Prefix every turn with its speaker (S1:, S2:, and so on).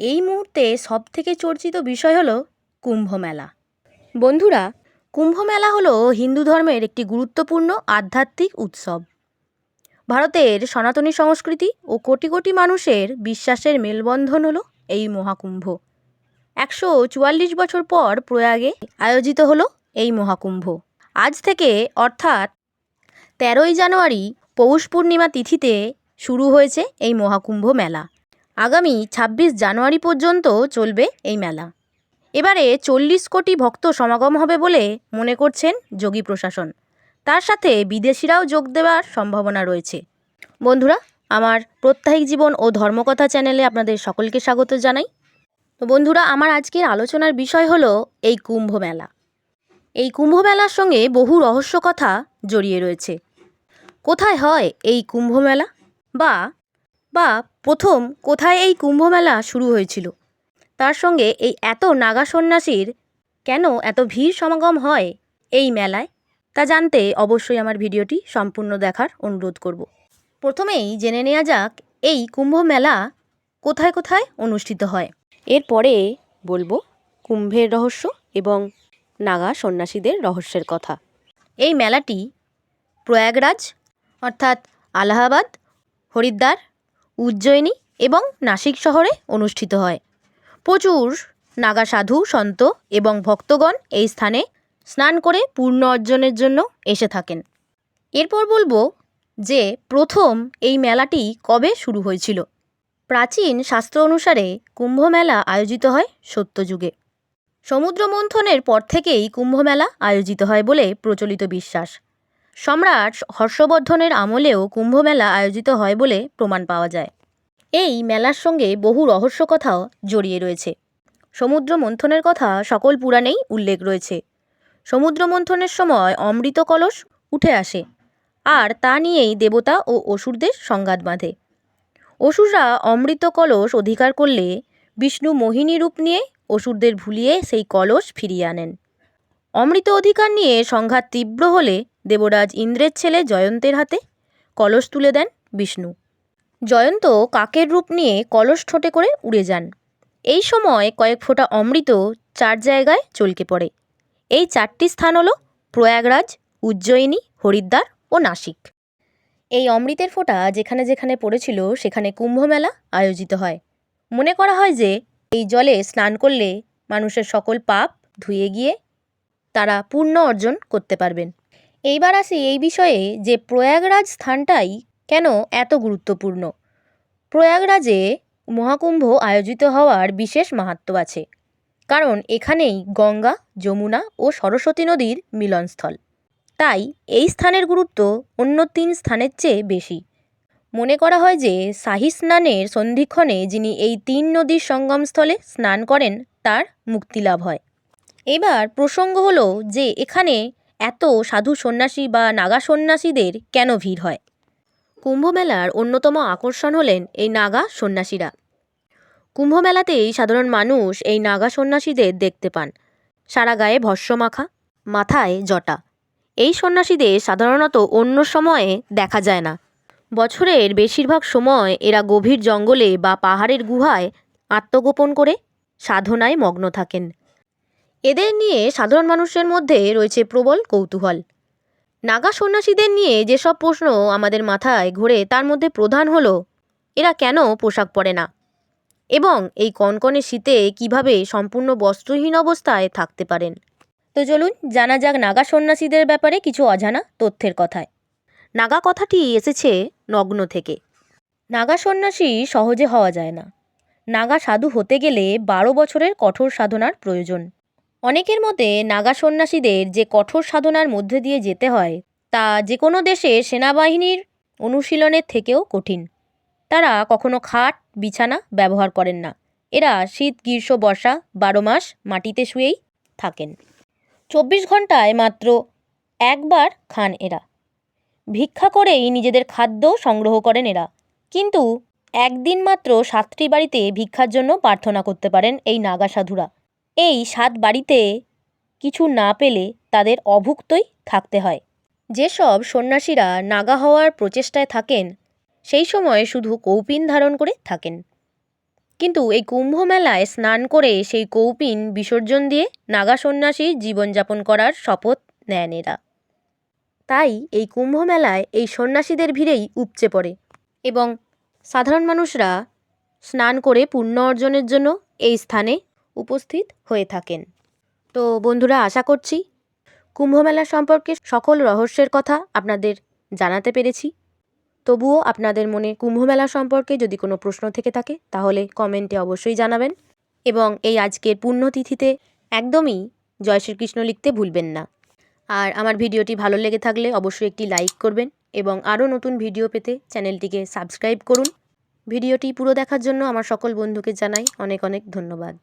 S1: এই মুহূর্তে সবথেকে চর্চিত বিষয় হলো কুম্ভ মেলা বন্ধুরা কুম্ভ মেলা হলো হিন্দু ধর্মের একটি গুরুত্বপূর্ণ আধ্যাত্মিক উৎসব। ভারতের সনাতনী সংস্কৃতি ও কোটি কোটি মানুষের বিশ্বাসের মেলবন্ধন হলো এই মহাকুম্ভ। একশো চুয়াল্লিশ বছর পর প্রয়াগে আয়োজিত হলো এই মহাকুম্ভ। আজ থেকে অর্থাৎ তেরোই জানুয়ারি পৌষ পূর্ণিমা তিথিতে শুরু হয়েছে এই মহাকুম্ভ মেলা। আগামী ছাব্বিশ জানুয়ারি পর্যন্ত চলবে এই মেলা। এবারে চল্লিশ কোটি ভক্ত সমাগম হবে বলে মনে করছেন যোগী প্রশাসন। তার সাথে বিদেশিরাও যোগ দেওয়ার সম্ভাবনা রয়েছে। বন্ধুরা, আমার প্রত্যাহিক জীবন ও ধর্মকথা চ্যানেলে আপনাদের সকলকে স্বাগত জানাই। তো বন্ধুরা, আমার আজকের আলোচনার বিষয় হলো এই কুম্ভ মেলা। এই কুম্ভ মেলার সঙ্গে বহু রহস্য কথা জড়িয়ে রয়েছে। কোথায় হয় এই কুম্ভ মেলা? বা বা প্রথম কোথায় এই কুম্ভমেলা শুরু হয়েছিল? তার সঙ্গে এই এত নাগা সন্ন্যাসীর কেন এত ভিড় সমাগম হয় এই মেলায়? তা জানতে অবশ্যই আমার ভিডিওটি সম্পূর্ণ দেখার অনুরোধ করব। প্রথমেই জেনে নেওয়া যাক এই কুম্ভ মেলা কোথায় কোথায় অনুষ্ঠিত হয়। এরপরে বলব কুম্ভের রহস্য এবং নাগা সন্ন্যাসীদের রহস্যের কথা। এই মেলাটি প্রয়াগরাজ অর্থাৎ আলাহাবাদ, হরিদ্বার উজ্জয়িনী এবং নাসিক শহরে অনুষ্ঠিত হয়। প্রচুর নাগা সাধু সন্ত এবং ভক্তগণ এই স্থানে স্নান করে পূর্ণ অর্জনের জন্য এসে থাকেন। এরপর বলব যে প্রথম এই মেলাটি কবে শুরু হয়েছিল? প্রাচীন শাস্ত্র অনুসারে কুম্ভ মেলা আয়োজিত হয় সত্যযুগে। সমুদ্র মন্থনের পর থেকেই কুম্ভমেলা আয়োজিত হয় বলে প্রচলিত বিশ্বাস। সম্রাট হর্ষবর্ধনের আমলেও কুম্ভমেলা আয়োজিত হয় বলে প্রমাণ পাওয়া যায়। এই মেলার সঙ্গে বহু রহস্য কথাও জড়িয়ে রয়েছে। সমুদ্র মন্থনের কথা সকল পুরাণেই উল্লেখ রয়েছে। সমুদ্র মন্থনের সময় অমৃত কলস উঠে আসে, আর তা নিয়েই দেবতা ও অসুরদের সংঘাত বাঁধে। অসুররা অমৃত কলস অধিকার করলে বিষ্ণু মোহিনী রূপ নিয়ে অসুরদের ভুলিয়ে সেই কলস ফিরিয়ে আনেন। অমৃত অধিকার নিয়ে সংঘাত তীব্র হলে দেবরাজ ইন্দ্রের ছেলে জয়ন্তের হাতে কলস তুলে দেন বিষ্ণু। জয়ন্ত কাকের রূপ নিয়ে কলস ঠোঁটে করে উড়ে যান। এই সময় কয়েক ফোঁটা অমৃত চার জায়গায় চলকে পড়ে। এই চারটি স্থান হলো প্রয়াগরাজ, উজ্জয়িনী, হরিদ্বার ও নাসিক। এই অমৃতের ফোঁটা যেখানে যেখানে পড়েছিল সেখানে কুম্ভমেলা আয়োজিত হয়। মনে করা হয় যে এই জলে স্নান করলে মানুষের সকল পাপ ধুয়ে গিয়ে তারা পূর্ণ অর্জন করতে পারবেন। এইবার আসি এই বিষয়ে যে প্রয়াগরাজ স্থানটাই কেন এত গুরুত্বপূর্ণ। প্রয়াগরাজে মহাকুম্ভ আয়োজিত হওয়ার বিশেষ মাহাত্ম আছে, কারণ এখানেই গঙ্গা, যমুনা ও সরস্বতী নদীর মিলনস্থল। তাই এই স্থানের গুরুত্ব অন্য তিন স্থানের চেয়ে বেশি। মনে করা হয় যে শাহী স্নানের সন্ধিক্ষণে যিনি এই তিন নদীর সঙ্গমস্থলে স্নান করেন, তার মুক্তিলাভ হয়। এবার প্রসঙ্গ হলো যে এখানে এত সাধু সন্ন্যাসী বা নাগা সন্ন্যাসীদের কেন ভিড় হয়? কুম্ভমেলার অন্যতম আকর্ষণ হলেন এই নাগা সন্ন্যাসীরা। কুম্ভমেলাতেই সাধারণ মানুষ এই নাগা সন্ন্যাসীদের দেখতে পান। সারা গায়ে ভস্য মাখা মাথায় জটা। এই সন্ন্যাসীদের সাধারণত অন্য সময়ে দেখা যায় না। বছরের বেশিরভাগ সময় এরা গভীর জঙ্গলে বা পাহাড়ের গুহায় আত্মগোপন করে সাধনায় মগ্ন থাকেন। এদের নিয়ে সাধারণ মানুষের মধ্যে রয়েছে প্রবল কৌতূহল। নাগা সন্ন্যাসীদের নিয়ে যেসব প্রশ্ন আমাদের মাথায় ঘোরে, তার মধ্যে প্রধান হলো, এরা কেন পোশাক পরে না? এবং এই কনকনে শীতে কীভাবে সম্পূর্ণ বস্ত্রহীন অবস্থায় থাকতে পারেন? তো চলুন জানা যাক নাগা সন্ন্যাসীদের ব্যাপারে কিছু অজানা তথ্যের কথায়। নাগা কথাটি এসেছে নগ্ন থেকে। নাগা সন্ন্যাসী সহজে হওয়া যায় না। নাগা সাধু হতে গেলে বারো বছরের কঠোর সাধনার প্রয়োজন। অনেকের মতে নাগা সন্ন্যাসীদের যে কঠোর সাধনার মধ্যে দিয়ে যেতে হয়, তা যে কোনো দেশে সেনাবাহিনীর অনুশীলনের থেকেও কঠিন। তারা কখনো খাট, বিছানা ব্যবহার করেন না। এরা শীত, গ্রীষ্ম, বর্ষা বারো মাস মাটিতে শুয়েই থাকেন। চব্বিশ ঘন্টায় মাত্র একবার খান এরা। ভিক্ষা করেই নিজেদের খাদ্য সংগ্রহ করেন এরা। কিন্তু একদিন মাত্র সাতটি বাড়িতে ভিক্ষার জন্য প্রার্থনা করতে পারেন এই নাগা সাধুরা। এই সাত বাড়িতে কিছু না পেলে তাদের অভুক্তই থাকতে হয়। যেসব সন্ন্যাসীরা নাগা হওয়ার প্রচেষ্টায় থাকেন, সেই সময় শুধু কৌপিন ধারণ করে থাকেন। কিন্তু এই কুম্ভ মেলায় স্নান করে সেই কৌপিন বিসর্জন দিয়ে নাগা সন্ন্যাসীর জীবনযাপন করার শপথ নেন এরা। তাই এই কুম্ভ মেলায় এই সন্ন্যাসীদের ভিড়েই উপচে পড়ে এবং সাধারণ মানুষরা স্নান করে পুণ্য অর্জনের জন্য এই স্থানে উপস্থিত হয়ে থাকেন। তো বন্ধুরা, আশা করছি কুম্ভমেলা সম্পর্কে সকল রহস্যের কথা আপনাদের জানাতে পেরেছি। তবুও আপনাদের মনে কুম্ভমেলা সম্পর্কে যদি কোনো প্রশ্ন থেকে থাকে, তাহলে কমেন্টে অবশ্যই জানাবেন এবং এই আজকের পুণ্যতিথিতে একদমই জয় শ্রীকৃষ্ণ লিখতে ভুলবেন না। আর আমার ভিডিওটি ভালো লেগে থাকলে অবশ্যই একটি লাইক করবেন এবং আরও নতুন ভিডিও পেতে চ্যানেলটিকে সাবস্ক্রাইব করুন। ভিডিওটি পুরো দেখার জন্য আমার সকল বন্ধুকে জানাই অনেক অনেক ধন্যবাদ।